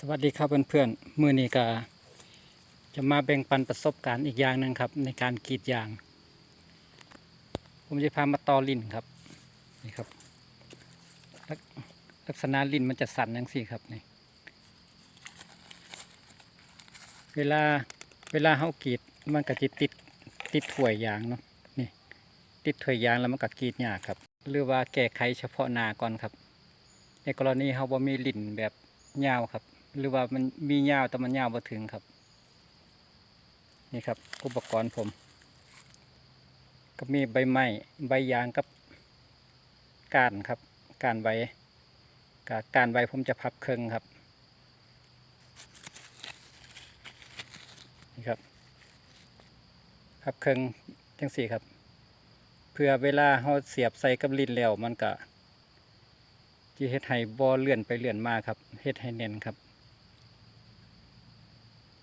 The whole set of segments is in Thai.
สวัสดีครับเพื่อนๆมือนี้ก็จะมาแบ่งปันประสบการณ์อีกอย่างหนึ่งครับ ในการกรีดยาง ผมจะพามาตอลิ้นครับนี่ครับลักลักษณะลิ้นมันจะสั่นอย่างสี่ครับนี่เวลาเวลาเฮากรีดมันก็จะติดติดถ่วยยางเนาะนี่ติดถ่วยยางแล้วมันก็กรีดยากครับหรือว่าแก้ไขเฉพาะหน้าก่อนครับ ในกรณีเฮาบ่มีลิ้นแบบยาวครับ หรือว่ามันมียาวแต่มันยาวบ่ถึงครับ นี่ครับอุปกรณ์ผม ก็มีใบไม้ใบยางกับก้านครับก้านใบกับก้านใบผมจะพับเครึ่งครับนี่ครับพับเครึ่งจังสี่ครับ เพื่อเวลาเราเสียบใส่กับลิ้นแล้วมันก็ที่เฮ็ดให้บ่อเลื่อนไปเลื่อนมาครับเฮ็ดให้แน่นครับ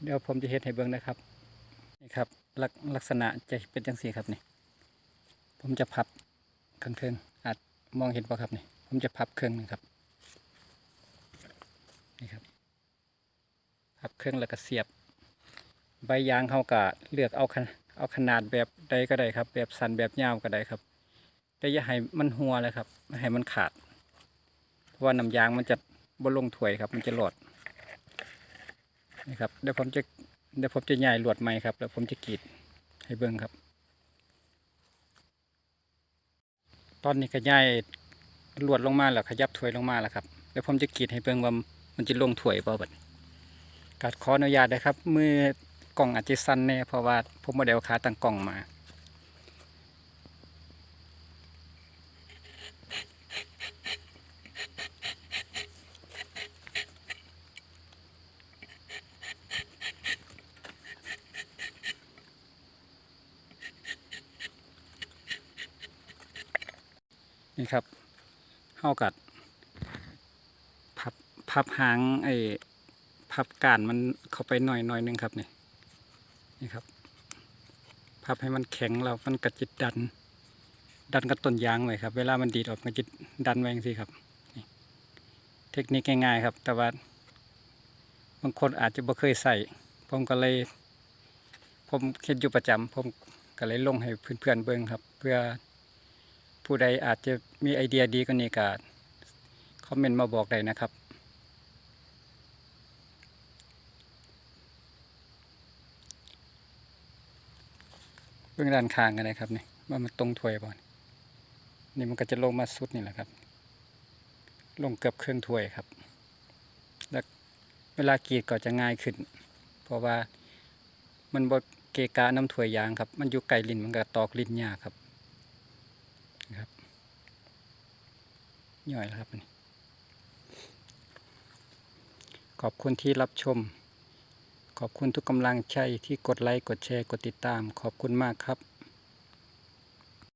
เดี๋ยวผมจะเฮ็ดให้เบิ่งนะครับนี่ครับลักลักษณะจะเป็นจังซี่ครับนี่ ผมจะพับครึ่งอาจมองเห็นป่ะครับนี่ผมจะพับครึ่งหนึงครับนี่ครับพับครึ่งแล้วก็เสียบ ใบยางเขาก็เลือกเอาขนเอาขนาดแบบใดก็ได้ครับ แบบสั้นแบบยาวก็ได้ครับ แต่อย่าให้มันหัวเลยครับไม่ให้มันขาด เพราะว่าน้ำยางมันจะบนลงถวยครับ มันจะหลอด นะครับเดี๋ยวผมจะเดี๋ยวผมจะย่ายลวดใหม่ครับ แล้วผมจะกรีดให้เบิ้งครับ ตอนนี้ก็ย่ายลวดลงมาแล้วขยับถวยลงมาแล้วครับเดี๋ยวผมจะกรีดให้เบิ้งว่ามันจะลงถวยเปล่าบัดกัดขออนุญาตนะครับมือกล่องอาจจะสั้นแน่เพราะว่าผมมาเดเอาขาตั้งกล่องมา นี่ครับเข้ากัดพับพับหางไอ้พับก้านมันเข้าไปหน่อยหน่อยหนึงครับนี่นี่ครับ พับให้มันแข็งแล้วมันกระจิตดัน ดันกับต้นยางไว้ครับ เวลามันดีดออกมันจะดันไว้อย่างนี้ครับเทคนิคง่ายๆครับ แต่ว่าบางคนอาจจะบ่เคยใส่ผมก็เลย ผมเห็นอยู่ประจำผมก็เลยลงให้เพื่อนๆเบิ่งครับ เพื่อ ผู้ใดอาจจะมีไอเดียดีกว่านี้ก็คอมเมนต์มาบอกได้นะครับ เบื้องด้านข้างกันนะครับนี่ว่ามันตรงถ้วยบ่นี่นี่มันก็จะลงมาสุดนี่แหละครับ ลงเกือบเครื่องถ้วยครับ แล้วเวลากรีดก็จะง่ายขึ้น เพราะว่ามันบ่เกกะน้ำถ้วยยางครับ มันอยู่ไกลลิ้นมันก็ตอกลิ้นยากครับ ย่อยแล้วครับนี่ขอบคุณที่รับชม ขอบคุณทุกกำลังใจที่กดไลค์ กดแชร์ กดติดตาม ขอบคุณมากครับ